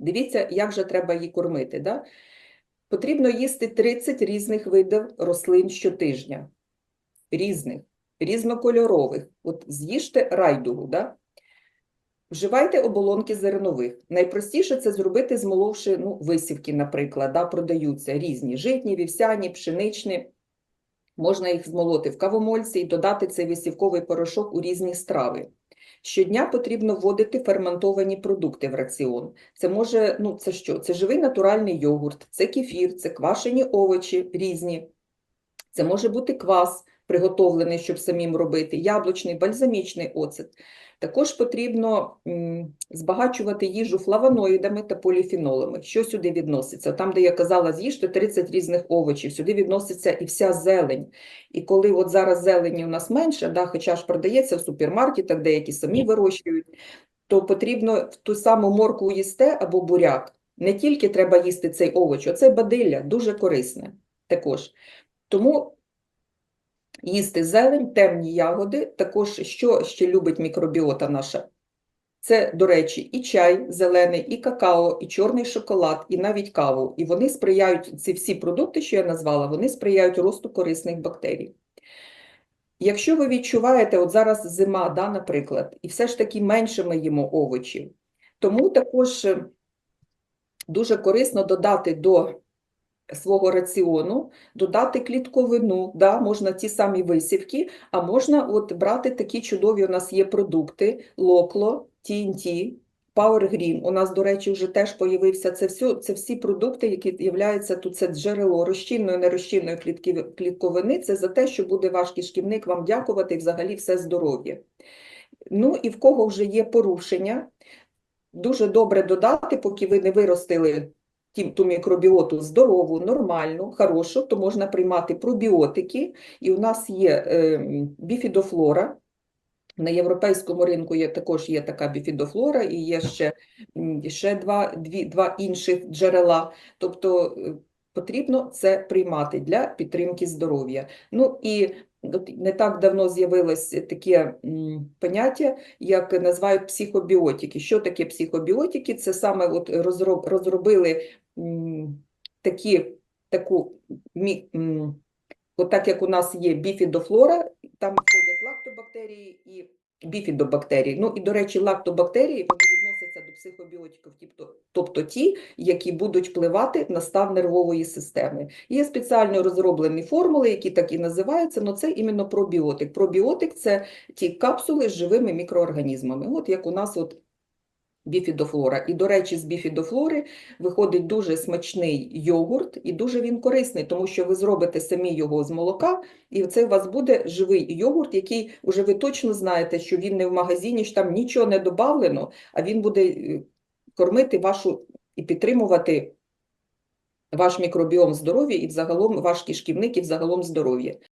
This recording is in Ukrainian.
Дивіться, як же треба її кормити. Да? Потрібно їсти 30 різних видів рослин щотижня. Різних, різнокольорових. От з'їжте райдугу, да? Вживайте оболонки зернових. Найпростіше це зробити, змоловши ну, висівки, наприклад, да, продаються різні житні, вівсяні, пшеничні. Можна їх змолоти в кавомольці і додати цей висівковий порошок у різні страви. Щодня потрібно вводити ферментовані продукти в раціон. Це може, ну це що? Це живий натуральний йогурт, це кефір, це квашені овочі різні. Це може бути квас, приготовлений, щоб самим робити, яблучний, бальзамічний оцет. Також потрібно збагачувати їжу флавоноїдами та поліфенолами. Що сюди відноситься? Там, де я казала, з'їжте 30 різних овочів, сюди відноситься і вся зелень. І коли от зараз зелені у нас менше, да, хоча ж продається в супермаркетах, деякі самі вирощують, то потрібно в ту саму моркву їсте або буряк. Не тільки треба їсти цей овоч, оце бадилля, дуже корисне також. Тому їсти зелень, темні ягоди, також що ще любить мікробіота наша? Це, до речі, і чай зелений, і какао, і чорний шоколад, і навіть каву. І вони сприяють, ці всі продукти, що я назвала, вони сприяють росту корисних бактерій. Якщо ви відчуваєте, от зараз зима, да, наприклад, і все ж таки менше ми їмо овочів, тому також е, дуже корисно додати до свого раціону, додати клітковину, да, можна ті самі висівки, а можна от брати такі чудові у нас є продукти, локло, TNT, Power Green. У нас, до речі, вже теж появився це це всі продукти, які являються тут це джерело розчинної, нерозчинної клітковини. Це за те, що буде ваш кишківник вам дякувати і взагалі все здоров'я. Ну і в кого вже є порушення, дуже добре додати, поки ви не виростили ту мікробіоту здорову, нормальну, хорошу, то можна приймати пробіотики. І у нас є е, біфідофлора. На європейському ринку є, також є така біфідофлора, і є ще, ще два, дві, два інших джерела. Тобто е, потрібно це приймати для підтримки здоров'я. Ну і не так давно з'явилось таке поняття, як називають психобіотики. Що таке психобіотики? Це саме от розроб, розробили такі, таку, от так як у нас є біфідофлора, там входять лактобактерії і біфідобактерії. Ну і, до речі, лактобактерії вони психобіотиків, тобто, ті, які будуть впливати на стан нервової системи. Є спеціально розроблені формули, які так і називаються, але це іменно пробіотик. Пробіотик – це ті капсули з живими мікроорганізмами, от як у нас от біфідофлора. І, до речі, з біфідофлори виходить дуже смачний йогурт, і дуже він корисний, тому що ви зробите самі його з молока, і це у вас буде живий йогурт, який уже ви точно знаєте, що він не в магазині, що там нічого не добавлено, а він буде е, кормити вашу і підтримувати ваш мікробіом здоров'я і взагалом ваш кишківник і взагалом здоров'я.